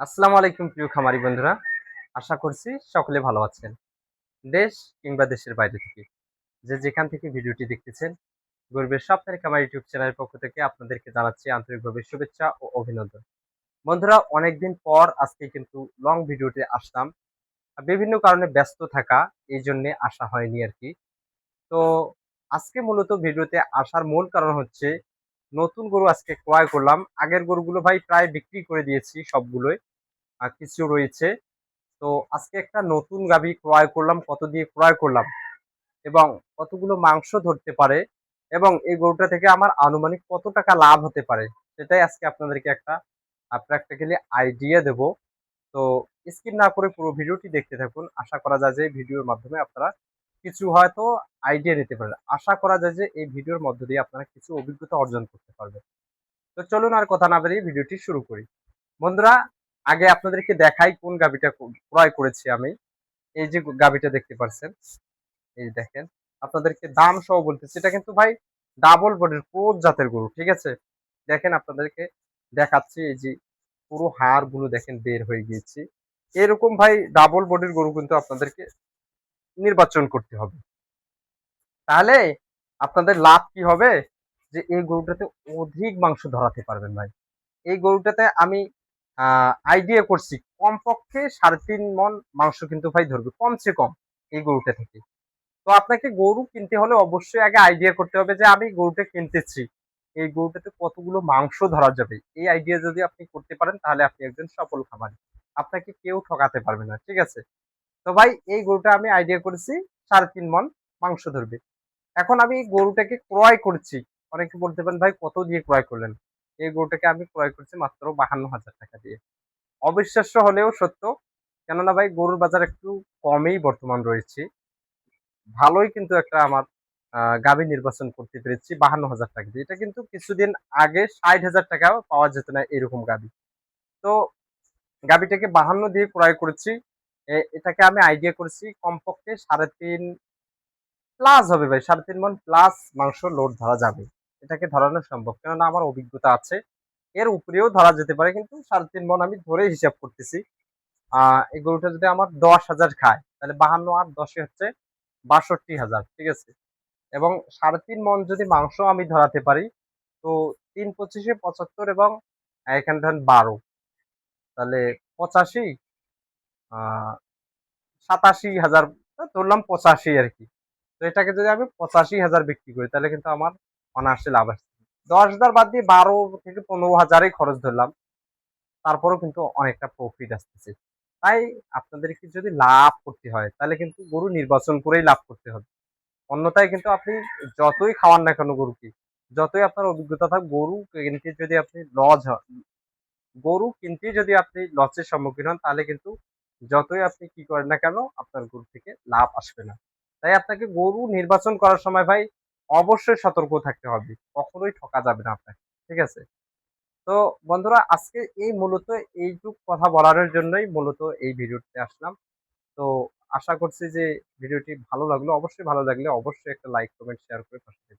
আসসালামু আলাইকুম প্রিয় খামারি বন্ধুরা। আশা করছি সকলে ভালো আছেন। দেশ কিংবা দেশের বাইরে থেকে যে যেখান থেকে ভিডিওটি দেখতেছেন, গর্বের স্বপ্নের খামার ইউটিউব চ্যানেলের পক্ষ থেকে আপনাদেরকে জানাচ্ছি আন্তরিকভাবে শুভেচ্ছা ও অভিনন্দন। বন্ধুরা, অনেকদিন পর আজকে কিন্তু লং ভিডিওতে আসলাম। বিভিন্ন কারণে ব্যস্ত থাকা, এই জন্যে আসা হয়নি আর কি। তো আজকে মূলত ভিডিওতে আসার মূল কারণ হচ্ছে নতুন গরু আজকে ক্রয় করলাম। আগের গরুগুলো ভাই প্রায় বিক্রি করে দিয়েছি সবগুলোই। আর কিছু রয়েছে। তো আজকে একটা নতুন গাভী ক্রয় করলাম, কত দিয়ে ক্রয় করলাম এবং কতগুলো মাংস ধরতে পারে এবং এই গরুটা থেকে আমার আনুমানিক কত টাকা লাভ হতে পারে সেটাই আজকে আপনাদেরকে একটা প্র্যাকটিক্যালি আইডিয়া দেব। তো স্কিপ না করে পুরো ভিডিওটি দেখতে থাকুন। আশা করা যায় যে ভিডিওর মাধ্যমে আপনারা কিছু হয়তো আইডিয়া নিতে পারেন আশা করা যায় যে এই ভিডিওর মধ্য দিয়ে আপনারা কিছু অভিজ্ঞতা অর্জন করতে পারবেন। তো চলুন আর কথা না বেরিয়ে ভিডিওটি শুরু করি। বন্ধুরা, আগে আপনাদেরকে দেখাই কোন গাবিটা ক্রয় করেছি আমি। এই যে গাবিটা দেখতে পাচ্ছেন, এই দেখেন, আপনাদেরকে দাম সহ বলতেছি। এটা কিন্তু ভাই ডাবল বডির ক্রোধ জাতের গরু, ঠিক আছে? দেখেন আপনাদেরকে দেখাচ্ছি, এই যে পুরো হাড়গুলো দেখেন বের হয়ে গিয়েছে। এরকম ভাই ডাবল বডির গরু কিন্তু আপনাদেরকে নির্বাচন করতে হবে। তাহলে আপনাদের লাভ কি হবে? যে এই গরুটাতে অধিক মাংস ধরাতে পারবেন ভাই। এই গরুটাতে আমি আইডিয়া করছি কমপক্ষে সাড়ে তিন মন মাংস কিন্তু ভাই ধরবে, কমসে কম এই গরুটা থেকে। তো আপনাকে গরু কিনতে হলে অবশ্যই আগে আইডিয়া করতে হবে যে আমি গরুটা কিনতেছি। এই গরুটাতে কতগুলো মাংস ধরা যাবে? এই আইডিয়া যদি আপনি করতে পারেন তাহলে আপনি একজন সফল খামারি। আপনাকে কেউ ঠকাতে পারবে না, ঠিক আছে? তো ভাই, এই গরুটা আমি আইডিয়া করেছি, সাড়ে তিন মন মাংস ধরবে। এখন আমি গরুটাকে ক্রয় করছি। অনেকে বলতে পারেন, ভাই, কত দিয়ে ক্রয় করলেন? এই গরুটাকে আমি ক্রয় করছি মাত্র বাহান্ন হাজার টাকা দিয়ে। অবিশ্বাস্য হলেও সত্য, কেননা ভাই, গরুর বাজার একটু কমেই বর্তমান রয়েছে। ভালোই কিন্তু একটা আমার গাভী নির্বাচন করতে পেরেছি বাহান্ন হাজার টাকা দিয়ে। এটা কিন্তু কিছুদিন আগে ষাট হাজার টাকা পাওয়া যেত না এরকম গাভী। তো গাভীটাকে বাহান্ন দিয়ে ক্রয় করেছি। এটাকে আমি আইডিয়া করেছি কমপক্ষে সাড়ে তিন প্লাস হবে ভাই, সাড়ে তিন মন প্লাস মাংস লোড ধরা যাবে। এটাকে ধরানো সম্ভব, কেননা আমার অভিজ্ঞতা আছে। এর উপরেও ধরা যেতে পারে, কিন্তু সাড়ে তিন মন আমি ধরে হিসাব করতেছি। এই গরুটা যদি আমার দশ হাজার খায়, তাহলে বাহান্ন আর দশে হচ্ছে বাষট্টি হাজার, ঠিক আছে? এবং সাড়ে তিন মন যদি মাংস আমি ধরাতে পারি, তো তিন পঁচিশে পঁচাত্তর এবং এখানে ধরেন বারো, তাহলে পঁচাশি সাতাশি হাজার, ধরলাম পঁচাশি আর কি। তো এটাকে যদি আমি পঁচাশি হাজার বিক্রি করি, তাহলে কিন্তু আমার অনায়াসে লাভ আসছে দশ হাজার বাদ দিয়ে বারো থেকে পনেরো হাজারই খরচ ধরলাম। তারপরেও কিন্তু অনেকটা প্রফিট আসতেছে। তাই আপনাদেরকে যদি লাভ করতে হয়, তাহলে কিন্তু গরু নির্বাচন করেই লাভ করতে হবে। অন্যথায় কিন্তু আপনি যতই খাওয়ান না কেন গরুকে, যতই আপনার অভিজ্ঞতা থাক, গরু কিনতে যদি আপনি লজ হন, গরু কিনতে যদি আপনি লসের সম্মুখীন হন, তাহলে কিন্তু যতই আপনি কি করেন না কেন, আপনার গরু থেকে লাভ আসবে না। তাই আপনাকে গরু নির্বাচন করার সময় ভাই, অবশ্যই সতর্ক থাকতে হবে। কখনোই ঠকা যাবে না আপনাকে, ঠিক আছে? তো বন্ধুরা, আজকে এই মূলত এইটুক কথা বলার জন্যই মূলত এই ভিডিওতে আসলাম। তো আশা করছি যে ভিডিওটি ভালো লাগল। অবশ্যই ভালো লাগলে অবশ্যই একটা লাইক, কমেন্ট, শেয়ার করে পাশে